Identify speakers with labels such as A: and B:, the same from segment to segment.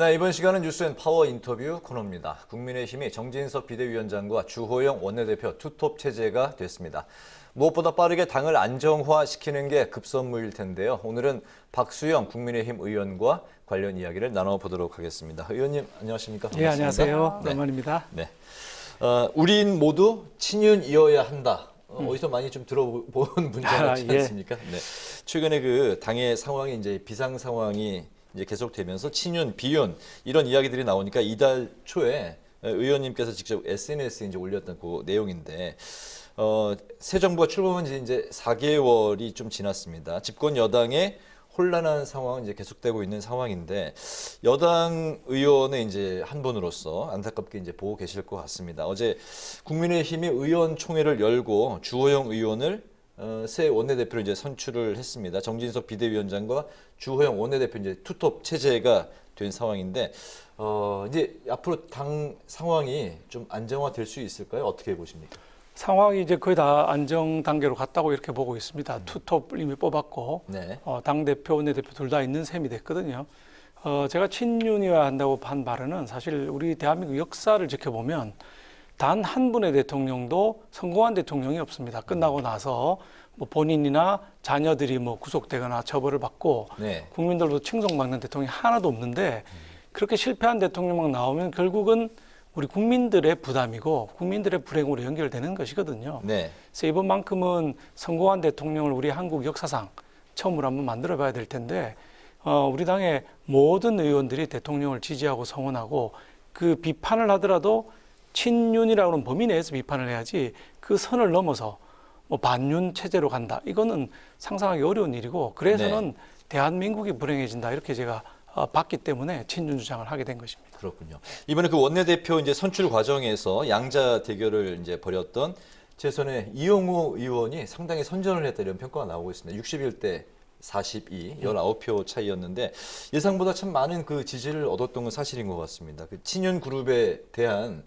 A: 네, 이번 시간은 뉴스앤 파워 인터뷰 코너입니다. 국민의힘이 정진석 비대위원장과 주호영 원내대표 투톱 체제가 됐습니다. 무엇보다 빠르게 당을 안정화시키는 게 급선무일 텐데요. 오늘은 박수영 국민의힘 의원과 관련 이야기를 나눠보도록 하겠습니다. 의원님 안녕하십니까?
B: 예,
A: 반갑습니다.
B: 안녕하세요.
A: 네.
B: 노만입니다.
A: 네. 어, 우린 모두 친윤이어야 한다.
B: 음.
A: 어, 어디서 많이 좀 들어본 문장 같지
B: 아, 예.
A: 않습니까? 네. 최근에 그 당의 상황이 이제 비상 상황이 이제 계속되면서 친윤, 비윤 이런 이야기들이 나오니까 이달 초에 의원님께서 직접 SNS에 이제 올렸던 그 내용인데 어, 새 정부가 출범한 지 이제 4개월이 좀 지났습니다. 집권 여당의 혼란한 상황은 이제 계속되고 있는 상황인데 여당 의원의 이제 한 분으로서 안타깝게 이제 보고 계실 것 같습니다. 어제 국민의힘이 의원총회를 열고 주호영 의원을 어, 새 원내대표로 이제 선출을 했습니다. 정진석 비대위원장과 주호영 원내대표 이제 투톱 체제가 된 상황인데 어, 이제 앞으로 당 상황이 좀 안정화될 수 있을까요? 어떻게 보십니까?
B: 상황이 이제 거의 다 안정 단계로 갔다고 이렇게 보고 있습니다. 투톱 이미 뽑았고
A: 네.
B: 어, 당 대표, 원내 대표 둘 다 있는 셈이 됐거든요. 어, 제가 친윤이어야 한다고 한 발언은 사실 우리 대한민국 역사를 지켜보면 단 한 분의 대통령도 성공한 대통령이 없습니다. 끝나고 나서 뭐 본인이나 자녀들이 뭐 구속되거나 처벌을 받고
A: 네.
B: 국민들도 칭송받는 대통령이 하나도 없는데 그렇게 실패한 대통령만 나오면 결국은 우리 국민들의 부담이고 국민들의 불행으로 연결되는 것이거든요.
A: 네.
B: 그래서 이번만큼은 성공한 대통령을 우리 한국 역사상 처음으로 한번 만들어 봐야 될 텐데 어, 우리 당의 모든 의원들이 대통령을 지지하고 성원하고 그 비판을 하더라도 친윤이라고 하는 범위 내에서 비판을 해야지 그 선을 넘어서 뭐 반윤 체제로 간다. 이거는 상상하기 어려운 일이고 그래서는 대한민국이 불행해진다. 이렇게 제가 어, 봤기 때문에 친윤 주장을 하게 된 것입니다.
A: 그렇군요. 이번에 그 원내대표 이제 선출 과정에서 양자 대결을 이제 벌였던 재선의 이용우 의원이 상당히 선전을 했다 이런 평가가 나오고 있습니다. 61대 42, 19표 차이였는데 예상보다 참 많은 그 지지를 얻었던 건 사실인 것 같습니다. 그 친윤 그룹에 대한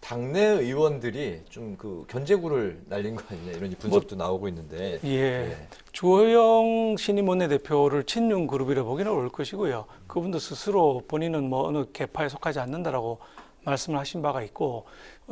A: 당내 의원들이 좀 그 견제구를 날린 거 아니냐 이런 분석도 나오고 있는데
B: 뭐 예. 주호영 신임 원내대표를 친윤 그룹이라 보기는 어려울 것이고요. 그분도 스스로 본인은 뭐 어느 계파에 속하지 않는다라고 말씀을 하신 바가 있고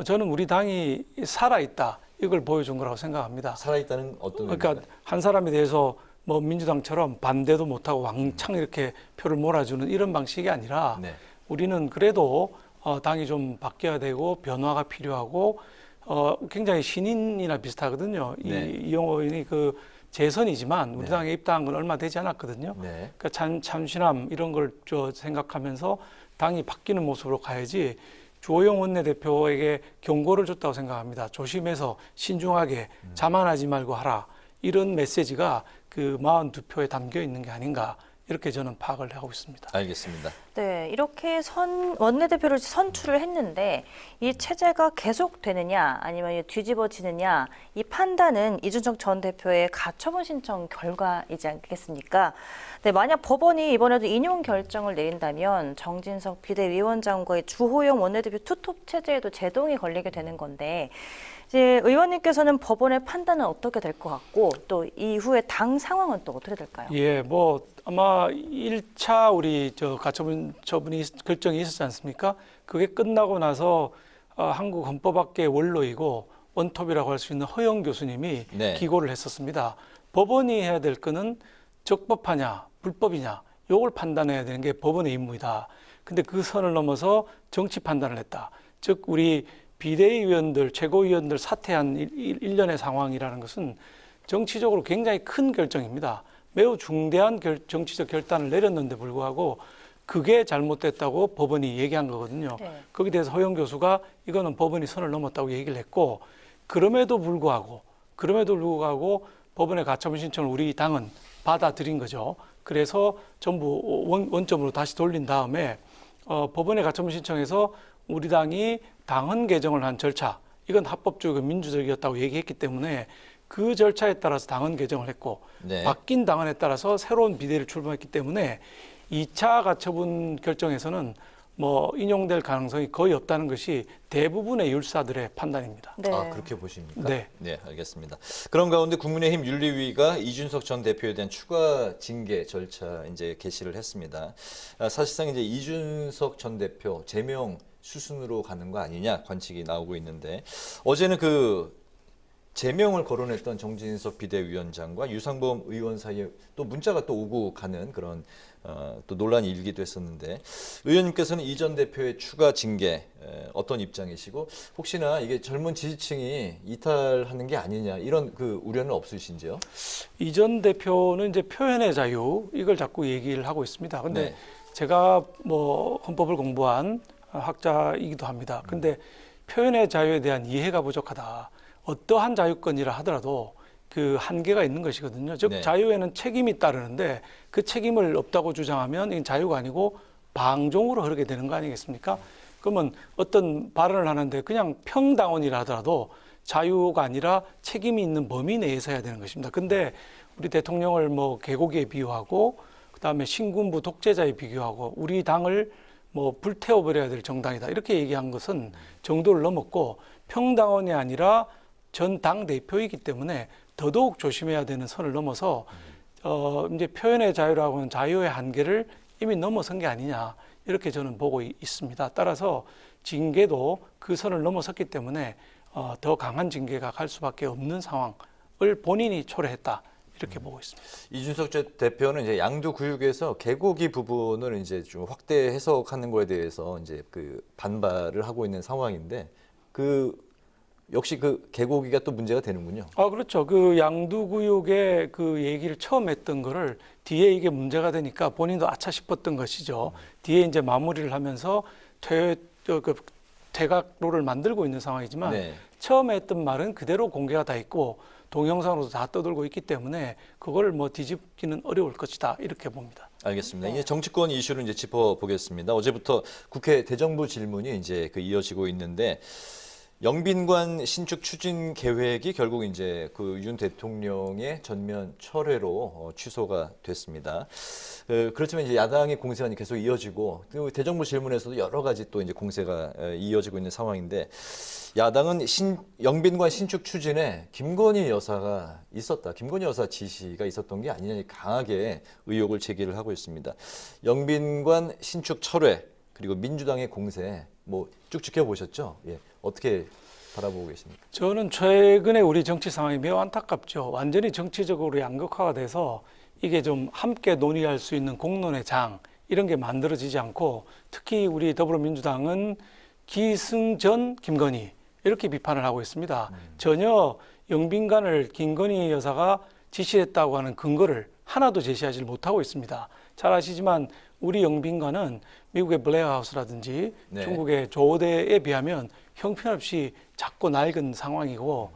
B: 저는 우리 당이 살아 있다 이걸 보여준 거라고 생각합니다.
A: 살아 있다는 어떤
B: 그러니까
A: 의미인가요?
B: 한 사람에 대해서 뭐 민주당처럼 반대도 못하고 왕창 이렇게 표를 몰아주는 이런 방식이 아니라
A: 네.
B: 우리는 그래도 어, 당이 좀 바뀌어야 되고 변화가 필요하고 어, 굉장히 신인이나 비슷하거든요.
A: 네.
B: 이 이용호 의원이 그 재선이지만 우리
A: 네.
B: 당에 입당한 건 얼마 되지 않았거든요.
A: 네.
B: 그러니까 참, 참신함 이런 걸 저 생각하면서 당이 바뀌는 모습으로 가야지 주호영 원내대표에게 경고를 줬다고 생각합니다. 조심해서 신중하게
A: 음.
B: 자만하지 말고 하라. 이런 메시지가 그 42표에 담겨 있는 게 아닌가 이렇게 저는 파악을 하고 있습니다.
A: 알겠습니다.
C: 네, 이렇게 선 원내대표를 선출을 했는데 이 체제가 계속되느냐 아니면 뒤집어지느냐 이 판단은 이준석 전 대표의 가처분 신청 결과이지 않겠습니까? 네, 만약 법원이 이번에도 인용 결정을 내린다면 정진석 비대위원장과의 주호영 원내대표 투톱 체제에도 제동이 걸리게 되는 건데 이제 의원님께서는 법원의 판단은 어떻게 될 것 같고 또 이후에 당 상황은 또 어떻게 될까요?
B: 예, 뭐 아마 1차 우리 저 가처분 처분이 있- 결정이 있었지 않습니까? 그게 끝나고 나서 어, 한국 헌법학계의 원로이고 원톱이라고 할 수 있는 허영 교수님이
A: 네.
B: 기고를 했었습니다. 법원이 해야 될 거는 적법하냐, 불법이냐, 요걸 판단해야 되는 게 법원의 임무이다. 근데 그 선을 넘어서 정치 판단을 했다. 즉 우리 비대위원들, 최고위원들 사퇴한 일련의 상황이라는 것은 정치적으로 굉장히 큰 결정입니다. 매우 중대한 결- 정치적 결단을 내렸는데 불구하고 그게 잘못됐다고 법원이 얘기한 거거든요.
C: 네.
B: 거기에 대해서 허영 교수가 이거는 법원이 선을 넘었다고 얘기를 했고 그럼에도 불구하고 그럼에도 불구하고 법원의 가처분 신청을 우리 당은 받아들인 거죠. 그래서 전부 원, 원점으로 다시 돌린 다음에 어, 법원의 가처분 신청에서 우리 당이 당헌 개정을 한 절차 이건 합법적이고 민주적이었다고 얘기했기 때문에 그 절차에 따라서 당헌 개정을 했고
A: 네.
B: 바뀐 당헌에 따라서 새로운 비대를 출범했기 때문에 2차 가처분 결정에서는 뭐 인용될 가능성이 거의 없다는 것이 대부분의 율사들의 판단입니다.
C: 네.
A: 아 그렇게 보십니까?
B: 네.
A: 네, 알겠습니다. 그런 가운데 국민의힘 윤리위가 이준석 전 대표에 대한 추가 징계 절차 이제 개시를 했습니다. 아, 사실상 이제 이준석 전 대표 제명 수순으로 가는 거 아니냐 관측이 나오고 있는데 어제는 그 제명을 거론했던 정진석 비대위원장과 유상범 의원 사이에 또 문자가 또 오고 가는 그런 어, 또 논란이 일기도 했었는데 의원님께서는 이 전 대표의 추가 징계 에, 어떤 입장이시고 혹시나 이게 젊은 지지층이 이탈하는 게 아니냐 이런 그 우려는 없으신지요?
B: 이 전 대표는 이제 표현의 자유 이걸 자꾸 얘기를 하고 있습니다. 근데
A: 네.
B: 제가 뭐 헌법을 공부한 학자이기도 합니다. 근데 표현의 자유에 대한 이해가 부족하다. 어떠한 자유권이라 하더라도 그 한계가 있는 것이거든요. 즉
A: 네.
B: 자유에는 책임이 따르는데 그 책임을 없다고 주장하면 이건 자유가 아니고 방종으로 흐르게 되는 거 아니겠습니까? 그러면 어떤 발언을 하는데 그냥 평당원이라 하더라도 자유가 아니라 책임이 있는 범위 내에서 해야 되는 것입니다. 근데 우리 대통령을 뭐 개고기에 비유하고 그다음에 신군부 독재자에 비교하고 우리 당을 뭐 불태워버려야 될 정당이다 이렇게 얘기한 것은 정도를 넘었고 평당원이 아니라 전 당 대표이기 때문에 더더욱 조심해야 되는 선을 넘어서 어 이제 표현의 자유라고 하는 자유의 한계를 이미 넘어선 게 아니냐 이렇게 저는 보고 이- 있습니다. 따라서 징계도 그 선을 넘어섰기 때문에 어, 더 강한 징계가 갈 수밖에 없는 상황을 본인이 초래했다 이렇게 보고 있습니다.
A: 이준석 전 대표는 이제 양두 구육에서 개고기 부분을 이제 좀 확대 해석하는 거에 대해서 이제 그 반발을 하고 있는 상황인데 그 역시 그 개고기가 또 문제가 되는군요.
B: 아 그렇죠. 그 양두구육의 그 얘기를 처음 했던 거를 뒤에 이게 문제가 되니까 본인도 아차 싶었던 것이죠. 뒤에 이제 마무리를 하면서 퇴, 저, 그 퇴각로를 만들고 있는 상황이지만
A: 네.
B: 처음에 했던 말은 그대로 공개가 다 있고 동영상으로도 다 떠들고 있기 때문에 그걸 뭐 뒤집기는 어려울 것이다 이렇게 봅니다.
A: 알겠습니다. 이제 정치권 이슈를 이제 짚어보겠습니다. 어제부터 국회 대정부 질문이 이제 그 이어지고 있는데 영빈관 신축 추진 계획이 결국 이제 그 윤 대통령의 전면 철회로 어, 취소가 됐습니다. 어, 그렇지만 이제 야당의 공세가 계속 이어지고 그 대정부 질문에서도 여러 가지 또 이제 공세가 어, 이어지고 있는 상황인데 야당은 신, 영빈관 신축 추진에 김건희 여사가 있었다. 김건희 여사 지시가 있었던 게 아니냐 강하게 의혹을 제기를 하고 있습니다. 영빈관 신축 철회 그리고 민주당의 공세 뭐 쭉 지켜보셨죠? 예. 어떻게 바라보고 계십니까?
B: 저는 최근에 우리 정치 상황이 매우 안타깝죠. 완전히 정치적으로 양극화가 돼서 이게 좀 함께 논의할 수 있는 공론의 장 이런 게 만들어지지 않고 특히 우리 더불어민주당은 기승전 김건희 이렇게 비판을 하고 있습니다. 전혀 영빈관을 김건희 여사가 지시했다고 하는 근거를 하나도 제시하지 못하고 있습니다. 잘 아시지만 우리 영빈관은 미국의 블레어하우스라든지
A: 네.
B: 중국의 조대에 비하면 형편없이 작고 낡은 상황이고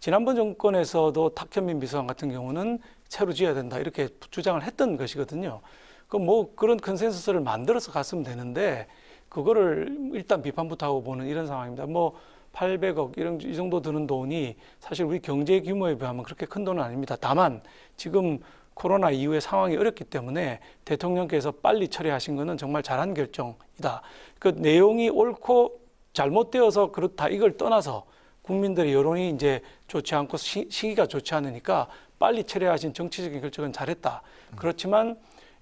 B: 지난번 정권에서도 탁현민 비서관 같은 경우는 새로 지어야 된다 이렇게 주장을 했던 것이거든요. 그 뭐 그런 컨센서스를 만들어서 갔으면 되는데 그거를 일단 비판부터 하고 보는 이런 상황입니다. 뭐 800억 이런 이 정도 드는 돈이 사실 우리 경제 규모에 비하면 그렇게 큰 돈은 아닙니다. 다만 지금 코로나 이후에 상황이 어렵기 때문에 대통령께서 빨리 처리하신 것은 정말 잘한 결정이다. 그 내용이 옳고 잘못되어서 그렇다 이걸 떠나서 국민들의 여론이 이제 좋지 않고 시, 시기가 좋지 않으니까 빨리 처리하신 정치적인 결정은 잘했다. 그렇지만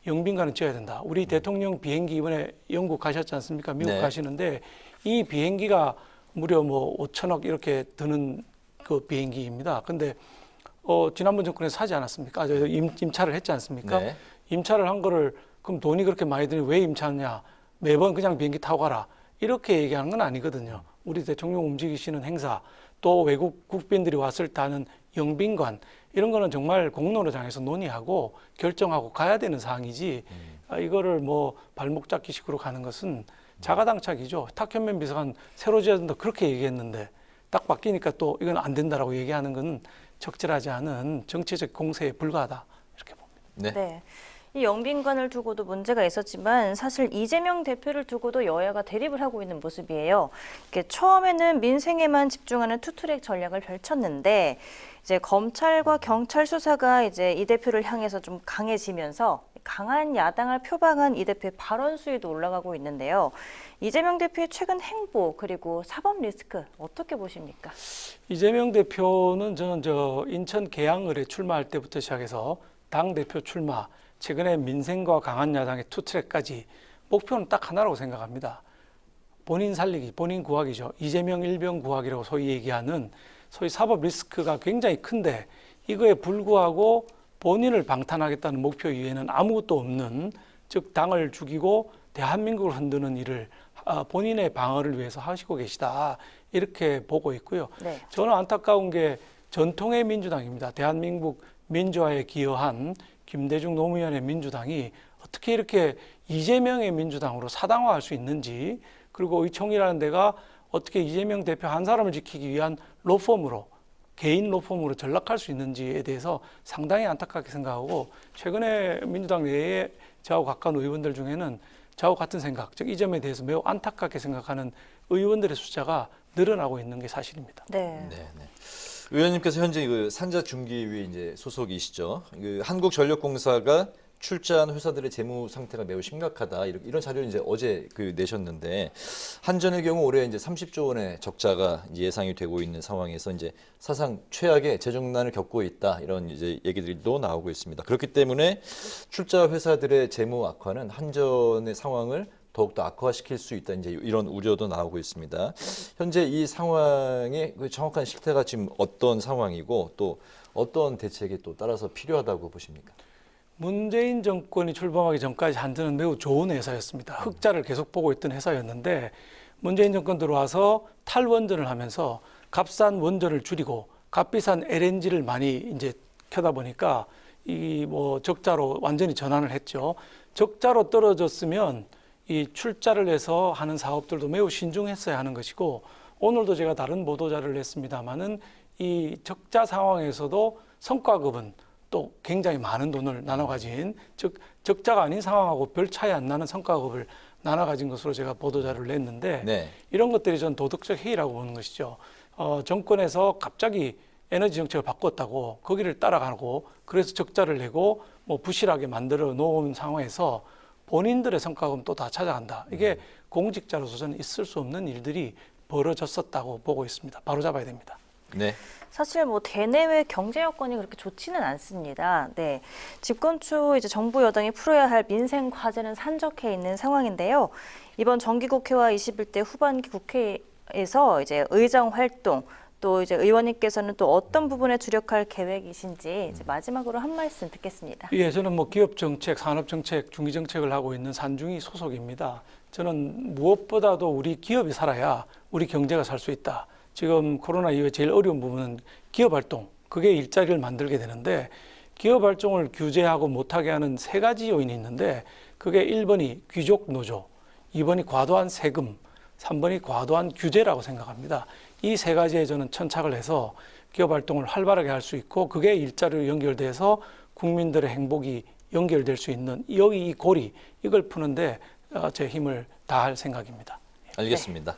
B: 영빈관은 지어야 된다. 우리 대통령 비행기 이번에 영국 가셨지 않습니까? 미국
A: 네.
B: 가시는데 이 비행기가 무려 뭐 5천억 이렇게 드는 그 비행기입니다. 근데 어, 지난번 정권에 사지 않았습니까? 아, 저 임, 임차를 했지 않습니까?
A: 네.
B: 임차를 한 거를 그럼 돈이 그렇게 많이 드니 왜 임차하냐? 매번 그냥 비행기 타고 가라. 이렇게 얘기하는 건 아니거든요. 우리 대통령 움직이시는 행사, 또 외국 국빈들이 왔을 때 하는 영빈관, 이런 거는 정말 공론화장에서 논의하고 결정하고 가야 되는 사항이지, 아, 이거를 뭐 발목 잡기 식으로 가는 것은 자가당착이죠. 탁현민 비서관 새로 지어야 된다 그렇게 얘기했는데 딱 바뀌니까 또 이건 안 된다라고 얘기하는 건 적절하지 않은 정치적 공세에 불과하다 이렇게 봅니다.
A: 네.
C: 네. 이 영빈관을 두고도 문제가 있었지만 사실 이재명 대표를 두고도 여야가 대립을 하고 있는 모습이에요. 이게 처음에는 민생에만 집중하는 투트랙 전략을 펼쳤는데 이제 검찰과 경찰 수사가 이제 이 대표를 향해서 좀 강해지면서 강한 야당을 표방한 이 대표의 발언 수위도 올라가고 있는데요. 이재명 대표의 최근 행보 그리고 사법 리스크 어떻게 보십니까?
B: 이재명 대표는 저는 저 인천 계양을에 출마할 때부터 시작해서 당 대표 출마, 최근에 민생과 강한 야당의 투트랙까지 목표는 딱 하나라고 생각합니다. 본인 살리기, 본인 구하기죠. 이재명 일병 구하기라고 소위 얘기하는 소위 사법 리스크가 굉장히 큰데 이거에 불구하고 본인을 방탄하겠다는 목표 이외에는 아무것도 없는 즉 당을 죽이고 대한민국을 흔드는 일을 아, 본인의 방어를 위해서 하시고 계시다 이렇게 보고 있고요.
C: 네.
B: 저는 안타까운 게 전통의 민주당입니다. 대한민국 민주화에 기여한 김대중 노무현의 민주당이 어떻게 이렇게 이재명의 민주당으로 사당화할 수 있는지 그리고 의총이라는 데가 어떻게 이재명 대표 한 사람을 지키기 위한 로펌으로 개인 로펌으로 전락할 수 있는지에 대해서 상당히 안타깝게 생각하고 최근에 민주당 내에 저하고 가까운 의원들 중에는 저하고 같은 생각, 즉 이 점에 대해서 매우 안타깝게 생각하는 의원들의 숫자가 늘어나고 있는 게 사실입니다.
C: 네.
A: 네, 네. 의원님께서 현재 그 산자 중기위에 이제 소속이시죠. 그 한국전력공사가 출자한 회사들의 재무 상태가 매우 심각하다. 이런, 자료를 이제 어제 그 내셨는데 한전의 경우 올해 이제 30조 원의 적자가 예상이 되고 있는 상황에서 이제 사상 최악의 재정난을 겪고 있다. 이런 이제 얘기들이 또 나오고 있습니다. 그렇기 때문에 출자 회사들의 재무 악화는 한전의 상황을 더욱더 악화시킬 수 있다 이제 이런 우려도 나오고 있습니다. 현재 이 상황의 그 정확한 실태가 지금 어떤 상황이고 또 어떤 대책이 또 따라서 필요하다고 보십니까?
B: 문재인 정권이 출범하기 전까지 한전은 매우 좋은 회사였습니다. 흑자를 계속 보고 있던 회사였는데 문재인 정권 들어와서 탈원전을 하면서 값싼 원전을 줄이고 값비싼 LNG를 많이 이제 켜다 보니까 이 뭐 적자로 완전히 전환을 했죠. 적자로 떨어졌으면 이 출자를 해서 하는 사업들도 매우 신중했어야 하는 것이고 오늘도 제가 다른 보도자를 냈습니다마는 이 적자 상황에서도 성과급은 또 굉장히 많은 돈을 나눠 가진 즉 적자가 아닌 상황하고 별 차이 안 나는 성과급을 나눠 가진 것으로 제가 보도자를 냈는데
A: 네.
B: 이런 것들이 전 도덕적 해이라고 보는 것이죠. 어, 정권에서 갑자기 에너지 정책을 바꿨다고 거기를 따라가고 그래서 적자를 내고 뭐 부실하게 만들어 놓은 상황에서 본인들의 성과금 또 다 찾아간다. 이게 공직자로서 저는 있을 수 없는 일들이 벌어졌었다고 보고 있습니다. 바로 잡아야 됩니다.
A: 네.
C: 사실 뭐 대내외 경제 여건이 그렇게 좋지는 않습니다. 네. 집권 초 이제 정부 여당이 풀어야 할 민생 과제는 산적해 있는 상황인데요. 이번 정기국회와 21대 후반기 국회에서 이제 의정 활동 또 이제 의원님께서는 또 어떤 부분에 주력할 계획이신지 이제 마지막으로 한 말씀 듣겠습니다.
B: 예, 저는 뭐 기업 정책, 산업 정책, 중기 정책을 하고 있는 산중이 소속입니다. 저는 무엇보다도 우리 기업이 살아야 우리 경제가 살 수 있다. 지금 코로나 이후에 제일 어려운 부분은 기업 활동, 그게 일자리를 만들게 되는데 기업 활동을 규제하고 못하게 하는 세 가지 요인이 있는데 그게 1번이 귀족 노조, 2번이 과도한 세금, 3번이 과도한 규제라고 생각합니다. 이 세 가지에 저는 천착을 해서 기업 활동을 활발하게 할 수 있고 그게 일자리로 연결돼서 국민들의 행복이 연결될 수 있는 여기 이 고리 이걸 푸는데 어, 제 힘을 다할 생각입니다.
A: 알겠습니다.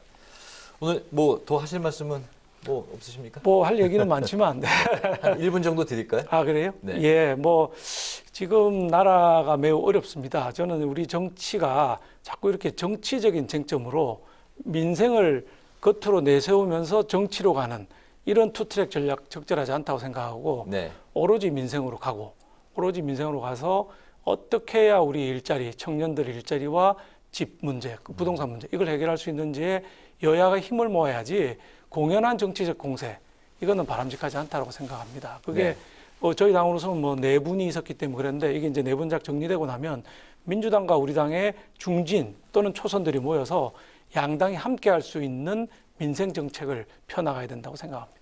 A: 오늘 뭐 더 하실 말씀은 뭐 없으십니까?
B: 뭐 할 얘기는 많지만 네.
A: 한 1분 정도 드릴까요?
B: 아 그래요?
A: 네.
B: 예, 뭐 지금 나라가 매우 어렵습니다. 저는 우리 정치가 자꾸 이렇게 정치적인 쟁점으로 민생을 겉으로 내세우면서 정치로 가는 이런 투트랙 전략 적절하지 않다고 생각하고
A: 네.
B: 오로지 민생으로 가고 오로지 민생으로 가서 어떻게 해야 우리 일자리 청년들 일자리와 집 문제 그 부동산 문제 이걸 해결할 수 있는지에 여야가 힘을 모아야지 공연한 정치적 공세 이거는 바람직하지 않다고 생각합니다. 그게
A: 네.
B: 뭐 저희 당으로서는 뭐 네 분이 있었기 때문에 그랬는데 이게 이제 내분작 정리되고 나면 민주당과 우리 당의 중진 또는 초선들이 모여서 양당이 함께 할 수 있는 민생 정책을 펴나가야 된다고 생각합니다.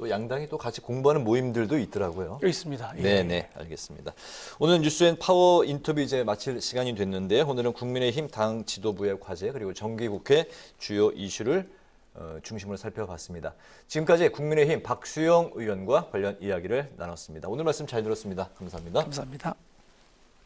A: 또 양당이 또 같이 공부하는 모임들도 있더라고요.
B: 있습니다. 예.
A: 네, 네, 알겠습니다. 오늘 뉴스엔 파워 인터뷰 이제 마칠 시간이 됐는데 오늘은 국민의힘 당 지도부의 과제 그리고 정기국회 주요 이슈를 어, 중심으로 살펴봤습니다. 지금까지 국민의힘 박수영 의원과 관련 이야기를 나눴습니다. 오늘 말씀 잘 들었습니다. 감사합니다.
B: 감사합니다.